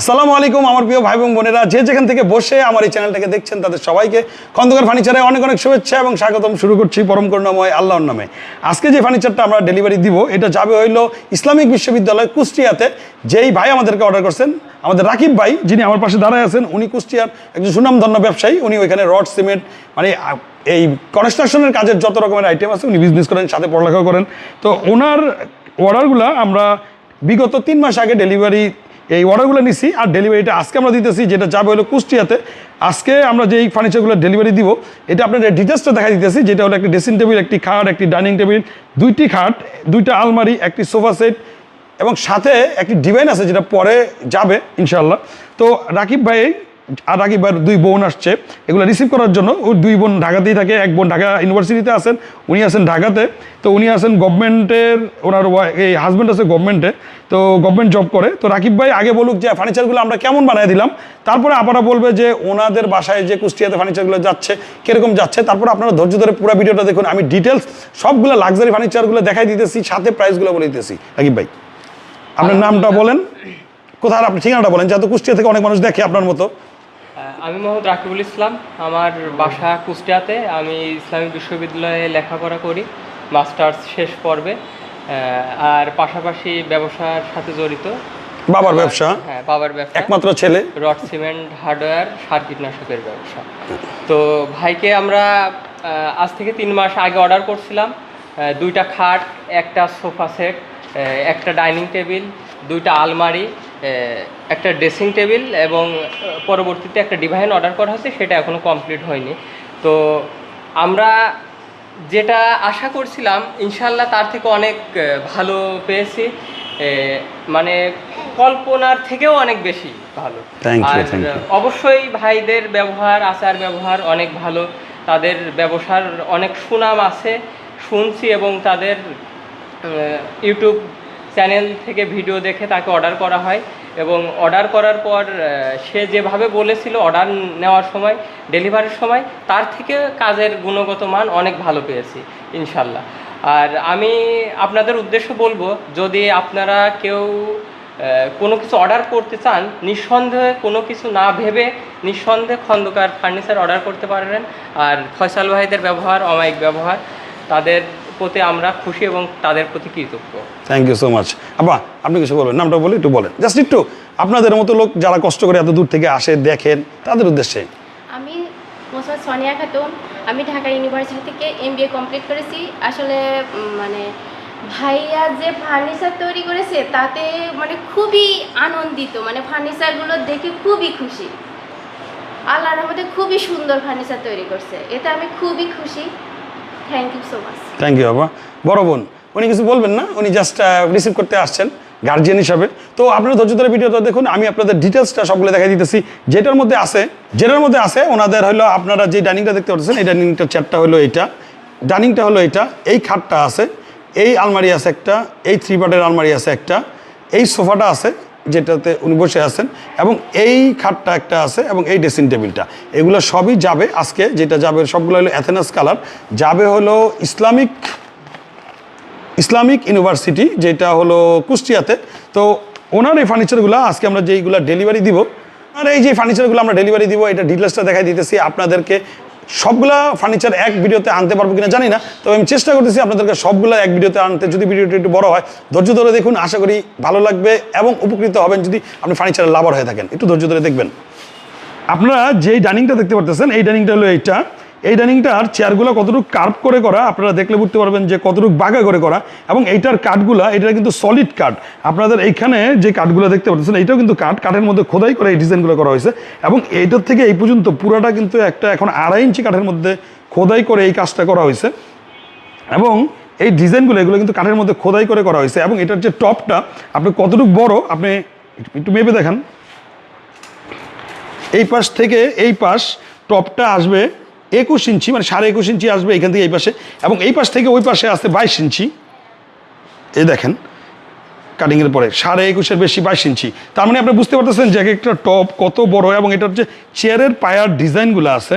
আসসালামু আলাইকুম, আমার প্রিয় ভাই বোন বোনেরা। যে যেখান থেকে বসে আমার এই চ্যানেলটাকে দেখছেন তাদের সবাইকে খন্দকার ফার্নিচারে অনেক অনেক শুভেচ্ছা এবং স্বাগতম। শুরু করছি পরম করুণাময় আল্লাহর নামে। আজকে যে ফার্নিচারটা আমরা ডেলিভারি দিব, এটা যাবে হইল ইসলামিক বিশ্ববিদ্যালয় কুষ্টিয়াতে। যেই ভাই আমাদেরকে অর্ডার করছেন, আমাদের রাকিব ভাই, যিনি আমার পাশে দাঁড়ায় আছেন, উনি কুষ্টিয়ার একজন সুনামধন্য ব্যবসায়ী। উনি ওইখানে রড, সিমেন্ট মানে এই কনস্ট্রাকশনের কাজের যত রকমের আইটেম আছে, উনি বিজনেস করেন, সাথে পড়ালেখা করেন। তো ওনার অর্ডারগুলো আমরা বিগত তিন মাস আগে ডেলিভারি এই অর্ডারগুলো নিছি আর ডেলিভারিটা আজকে আমরা দিতেছি, যেটা যাবে হলো কুষ্টিয়াতে। আজকে আমরা যেই ফার্নিচারগুলো ডেলিভারি দিব, এটা আপনাদের ডিটেলসটা দেখা দিতেছি, যেটা হলো একটি ড্রেসিং টেবিল একটি খাট, একটি ডাইনিং টেবিল দুইটি খাট, দুইটা আলমারি, একটি সোফা সেট এবং সাথে একটি ডিভাইন আছে যেটা পরে যাবে ইনশাল্লাহ তো রাকিব ভাই আর ভাইয়ের দুই বোন আসছে, এগুলো রিসিভ করার জন্য। ওই দুই বোন ঢাকাতেই থাকে, এক বোন ঢাকা ইউনিভার্সিটিতে আছেন, উনি আছেন ঢাকাতে। তো উনি আছেন গভর্নমেন্টের ওনার এই হাজব্যান্ড আছে গভর্নমেন্টে তো গভর্নমেন্ট জব করে। তো রাকিব ভাই আগে বলুক যে ফার্নিচারগুলো আমরা কেমন বানিয়ে দিলাম? তারপরে আপনারা বলবে যে, ওনাদের বাসায় যে কুষ্টিয়াতে ফার্নিচারগুলো যাচ্ছে, কীরকম যাচ্ছে? তারপরে আপনারা ধৈর্য ধরে পুরো ভিডিওটা দেখুন। আমি ডিটেলস সবগুলো লাক্সারি ফার্নিচারগুলো দেখাই দিতেছি, সাথে প্রাইসগুলো বলে দিতেছি। রাকিব ভাই, আপনার নামটা বলেন। কোথায় আপনি ঠিকানাটা বলেন যাতে কুষ্টিয়া থেকে অনেক মানুষ দেখে আপনার মতো। আমি মোহাম্মদ রাকিবুল ইসলাম। আমার বাসা কুষ্টিয়াতে। আমি ইসলামিক বিশ্ববিদ্যালয়ে লেখাপড়া করি মাস্টার্স শেষ পর্বে। আর পাশাপাশি ব্যবসার সাথে জড়িত। বাবার ব্যবসা? হ্যাঁ বাবার ব্যবসা। একমাত্র ছেলে? রড সিমেন্ট হার্ডওয়্যার সার কীটনাশকের ব্যবসা। তো ভাইকে আমরা আজ থেকে তিন মাস আগে অর্ডার করছিলাম। দুইটা খাট একটা সোফা সেট একটা ডাইনিং টেবিল দুইটা আলমারি একটা ড্রেসিং টেবিল এবং পরবর্তীতে একটা ডিভাইন অর্ডার করা হয়েছে সেটা এখনও কমপ্লিট হয়নি। তো আমরা যেটা আশা করছিলাম ইনশাল্লাহ তার থেকে অনেক ভালো পেয়েছি। মানে কল্পনার থেকেও অনেক বেশি ভালো। আর. অবশ্যই ভাইদের ব্যবহার আচার ব্যবহার অনেক ভালো। তাদের ব্যবসার অনেক সুনাম আছে শুনছি এবং তাদের ইউটিউব চ্যানেল থেকে ভিডিও দেখে তাকে অর্ডার করা হয় এবং অর্ডার করার পর সে যেভাবে বলেছিল অর্ডার নেওয়ার সময় ডেলিভারির সময়, তার থেকে কাজের গুণগত মান অনেক ভালো পেয়েছি, ইনশাল্লাহ। আর আমি আপনাদের উদ্দেশ্য বলব, যদি আপনারা কেউ কোনো কিছু অর্ডার করতে চান, নিঃসন্দেহে কোনো কিছু না ভেবে নিঃসন্দেহে খন্দকার ফার্নিচার অর্ডার করতে পারবেন আর ফয়সাল ভাইদের ব্যবহার, অমায়িক ব্যবহার, তাদের প্রতি আমরা খুশি এবং তাদের প্রতি কৃতজ্ঞ। থ্যাংক ইউ সো মাচ আবা আপনি কিছু বলবেন? নামটা বলে একটু বলেন। জাস্ট একটু আপনাদের মতো লোক যারা কষ্ট করে এত দূর থেকে আসে দেখেন তাদের উদ্দেশ্যে। আমি মোসাম্মদ সোনিয়া খাতুন। আমি ঢাকা ইউনিভার্সিটি থেকে এম কমপ্লিট করেছি। আসলে মানে ভাইয়া যে ফার্নিচার তৈরি করেছে তাতে মানে খুবই আনন্দিত। মানে ফার্নিচারগুলো দেখে খুবই খুশি। আল্লাহর মধ্যে খুবই সুন্দর ফার্নিচার তৈরি করছে। এতে আমি খুবই খুশি। Thank you so much thank you বাবা। বড় বোন, উনি কিছু বলবেন না? উনি জাস্ট রিসিভ করতে আসছেন গার্জিয়ান হিসাবে। তো আপনারা ধৈর্য ধরে ভিডিওটা দেখুন, আমি আপনাদের ডিটেলসটা সবগুলো দেখাই দিতেছি। যেটার মধ্যে আছে, যেটার মধ্যে আছে, ওনাদের হলো আপনারা যে ডাইনিংটা দেখতে পাচ্ছেন, এই ডাইনিংটা চেয়ারটা হলো এইটা ডাইনিংটা হলো এটা, এই খাটটা আছে, এই আলমারি আছে একটা, এই থ্রি পার্টের আলমারি আছে একটা, এই সোফাটা আছে যেটাতে উনি বসে আছেন, এবং এই খাটটা একটা আছে এবং এই ড্রেসিং টেবিলটা। এগুলো সবই যাবে আজকে, যেটা যাবে সবগুলো হলো অ্যাথেনাস কালার যাবে হলো ইসলামিক ইসলামিক ইউনিভার্সিটি, যেটা হলো কুষ্টিয়াতে। তো ওনার এই ফার্নিচারগুলো আজকে আমরা যেইগুলো ডেলিভারি দিব, আর এই যে ফার্নিচারগুলো আমরা ডেলিভারি দিব, এটা ডিটেলসটা দেখাই দিতেছি আপনাদেরকে। সবগুলা ফার্নিচার এক ভিডিওতে আনতে পারব কিনা জানি না। তবে আমি চেষ্টা করতেছি আপনাদেরকে সবগুলো এক ভিডিওতে আনতে। যদি ভিডিওটি একটু বড় হয়, ধৈর্য ধরে দেখুন, আশা করি ভালো লাগবে এবং উপকৃত হবেন যদি আপনি ফার্নিচারের লাভার হয়ে থাকেন। একটু ধৈর্য ধরে দেখবেন। আপনারা যেই ডাইনিংটা দেখতে পারতেছেন, এই ডাইনিংটা হলো এইটা। এই ডাইনিংটার চেয়ারগুলো কতটুকু কার্ভ করে করা, আপনারা দেখলে বুঝতে পারবেন যে কতটুকু বাঁকা করে করা, এবং এইটার কাঠগুলা এটা কিন্তু সলিড কাঠ। আপনাদের এইখানে যে কাঠগুলো দেখতে পাচ্ছেন, এইটাও কিন্তু কাঠ, কাঠের মধ্যে খোদাই করে এই ডিজাইনগুলো করা হয়েছে, এবং এইটার থেকে এই পর্যন্ত পুরাটা কিন্তু একটা এখন আড়াই ইঞ্চি কাঠের মধ্যে খোদাই করে এই কাজটা করা হয়েছে, এবং এই ডিজাইনগুলো, এগুলো কিন্তু কাঠের মধ্যে খোদাই করে করা হয়েছে, এবং এটার যে টপটা, আপনি কতটুকু বড়, আপনি একটু মেপে দেখান। এই পাশ থেকে এই পাশ টপটা আসবে একুশ ইঞ্চি মানে সাড়ে একুশ ইঞ্চি আসবে এখান থেকে এই পাশে, এবং এই পাশ থেকে ওই পাশে আসতে বাইশ ইঞ্চি। এই দেখেন কাটিংয়ের পরে সাড়ে একুশের বেশি বাইশ ইঞ্চি। তার মানে আপনি বুঝতে পারতেছেন যে একটা টপ কত বড়, এবং এটার যে চেয়ারের পায়ার ডিজাইনগুলো আছে।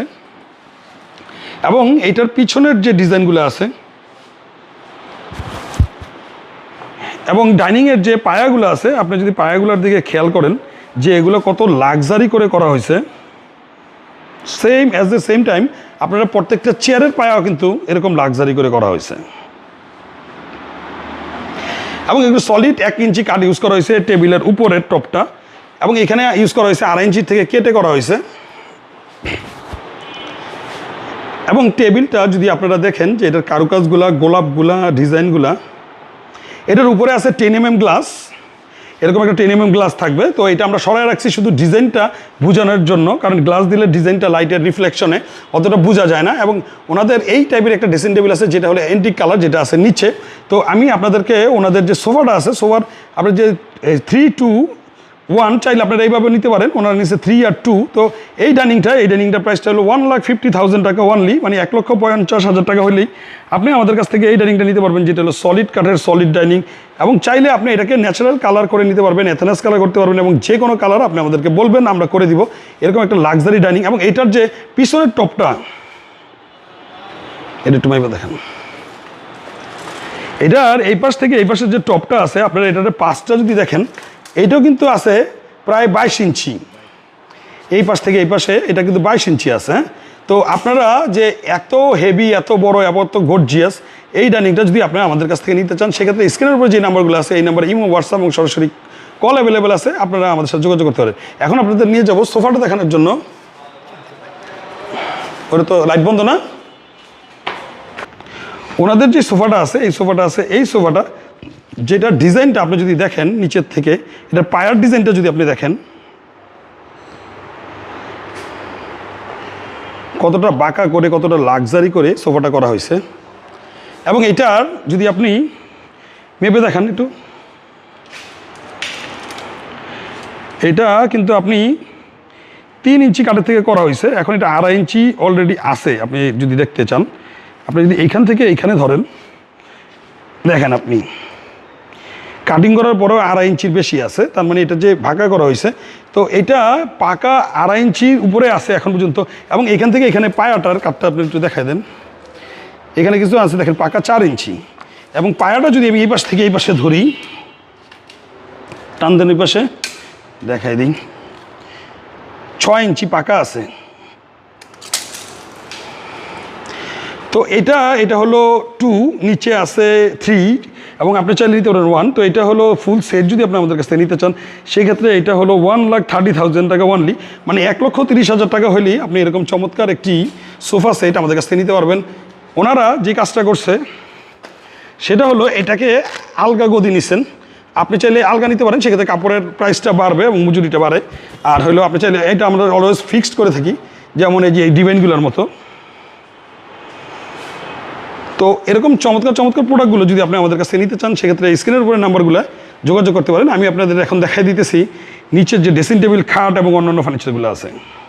এবং এটার পিছনের যে ডিজাইনগুলো আছে, এবং ডাইনিংয়ের যে পায়াগুলো আছে, আপনি যদি পায়াগুলোর দিকে খেয়াল করেন যে এগুলো কত লাক্সারি করে করা হয়েছে same at the same time আপনারা প্রত্যেকটা চেয়ারের পায়াও কিন্তু এরকম লাক্সারি করে করা হয়েছে। এবং এগুলো সলিড এক ইঞ্চি কাঠ ইউজ করা হয়েছে টেবিলের উপরের টপটা এবং এখানে ইউজ করা হয়েছে আড়াই ইঞ্চি থেকে কেটে করা হয়েছে। এবং টেবিলটা যদি আপনারা দেখেন যে এটার কারুকাজগুলা, গোলাপগুলা, ডিজাইনগুলা, এটার উপরে আছে টেন এম এম গ্লাস এরকম একটা টেন গ্লাস থাকবে। তো এটা আমরা সরাই রাখছি শুধু ডিজাইনটা বোঝানোর জন্য, কারণ গ্লাস দিলে ডিজাইনটা লাইটের রিফ্লেকশনে অতটা বোঝা যায় না এবং ওনাদের এই টাইপের একটা ড্রেসিং টেবিল আছে, যেটা হলো অ্যান্টিক কালার যেটা আছে নিচে। তো আমি আপনাদেরকে ওনাদের যে সোফাটা আছে, সোফার আপনার যে থ্রি টু ওয়ান চাইলে আপনারা এইভাবে নিতে পারেন। ওনারা নিচে থ্রি আর টু তো এই ডাইনিংটা এই ডাইনিংটা প্রাইসটা হলো ওয়ান লাখ ফিফটি থাউজেন্ড টাকা ওয়ানলি মানে এক লক্ষ পঞ্চাশ হাজার টাকা হলেই আপনি আমাদের কাছ থেকে এই ডাইনিংটা নিতে পারবেন, যেটা হলো সলিড কাঠের সলিড ডাইনিং এবং চাইলে আপনি এটাকে ন্যাচারাল কালার করে নিতে পারবেন এথানাস কালার করতে পারবেন, এবং যে কোনো কালার আপনি আমাদেরকে বলবেন, আমরা করে দিব। এরকম একটা লাক্সারি ডাইনিং এবং এটার যে পিছনের টপটা এটা একটু মাইবা দেখেন। এটার এই পাশ থেকে এই পাশের যে টপটা আছে, আপনারা এটার পাশটা যদি দেখেন এইটাও কিন্তু আছে প্রায় বাইশ ইঞ্চি। এই পাশ থেকে এই পাশে এটা কিন্তু বাইশ ইঞ্চি আছে হ্যাঁ? তো আপনারা যে এত হেভি এত বড় এত গর্জিয়াস এই ডাইনিংটা যদি আপনারা আমাদের কাছ থেকে নিতে চান, সেক্ষেত্রে স্ক্রিনের উপরে যে নাম্বারগুলো আছে, এই নাম্বার ইমো, হোয়াটসঅ্যাপ এবং সরাসরি কল অ্যাভেলেবেল আছে, আপনারা আমাদের সাথে যোগাযোগ করতে পারেন। এখন আপনাদের নিয়ে যাব সোফাটা দেখানোর জন্য। ওটা তো লাইট বন্ধ না? ওনাদের যে সোফাটা আছে, এই সোফাটা আছে, এই সোফাটা যেটা ডিজাইনটা আপনি যদি দেখেন নিচের থেকে, এটা পায়ার ডিজাইনটা যদি আপনি দেখেন, কতটা বাঁকা করে, কতটা লাক্সারি করে সোফাটা করা হয়েছে। এবং এটার যদি আপনি মেপে দেখেন একটু। এটা কিন্তু আপনি তিন ইঞ্চি কাঠের থেকে করা হয়েছে, এখন এটা আড়াই ইঞ্চি অলরেডি আছে, আপনি যদি দেখতে চান। আপনি যদি এইখান থেকে এইখানে ধরেন, দেখেন আপনি। কাটিং করার পরেও আড়াই ইঞ্চির বেশি আছে, তার মানে এটা যে ভাগা করা হয়েছে, তো এটা পাকা আড়াই ইঞ্চির উপরে আছে এখন পর্যন্ত, এবং এখান থেকে এখানে পায়াটার কাঠটা আপনি একটু দেখাই দেন। এখানে কিছু আছে, দেখেন, পাকা চার ইঞ্চি, এবং পায়াটা যদি আমি এই পাশ থেকে এই পাশে ধরি, টান দেন এই পাশে, দেখাই দিই। ছয় ইঞ্চি পাকা আছে। তো এটা এটা হলো টু নিচে আছে থ্রি এবং আপনি চাইলে নিতে পারেন ওয়ান তো এটা হলো ফুল সেট যদি আপনি আমাদের কাছ থেকে নিতে চান, সেক্ষেত্রে এটা হলো ওয়ান লাখ থার্টি থাউজেন্ড টাকা ওয়ানলি মানে এক লক্ষ তিরিশ হাজার টাকা হলেই আপনি এরকম চমৎকার একটি সোফা সেট আমাদের কাছ থেকে নিতে পারবেন। ওনারা যে কাজটা করছে, সেটা হলো এটাকে আলগা গদি নিছেন। আপনি চাইলে আলগা নিতে পারেন, সেক্ষেত্রে কাপড়ের প্রাইসটা বাড়বে এবং মজুরিটা বাড়ে। আর হলো আপনি চাইলে, এটা আমরা অলওয়েজ ফিক্সড করে থাকি, যেমন এই যে এই ডিজাইনগুলোর মতো। তো এরকম চমৎকার চমৎকার প্রোডাক্টগুলো যদি আপনি আমাদের কাছে নিতে চান, সেক্ষেত্রে স্ক্রিনের উপরে নাম্বারগুলো যোগাযোগ করতে পারেন। আমি আপনাদের এখন দেখাই দিতেছি, নিচের যে ড্রেসিং টেবিল খাট এবং অন্যান্য ফার্নিচারগুলো আছে।